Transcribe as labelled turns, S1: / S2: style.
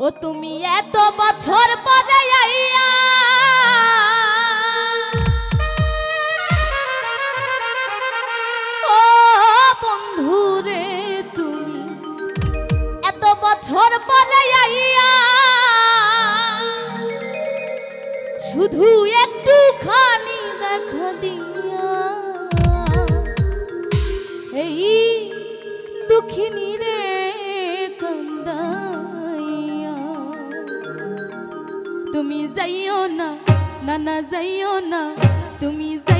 S1: ও তুমি এত বছর পরে আইয়া। ও বন্ধু রে তুমি এত বছর পরে আইয়া। শুধু একটু খানি দেখো দিয়া। এই দুঃখিনী রে তুমি যাইও না না না যাইও না তুমি যাই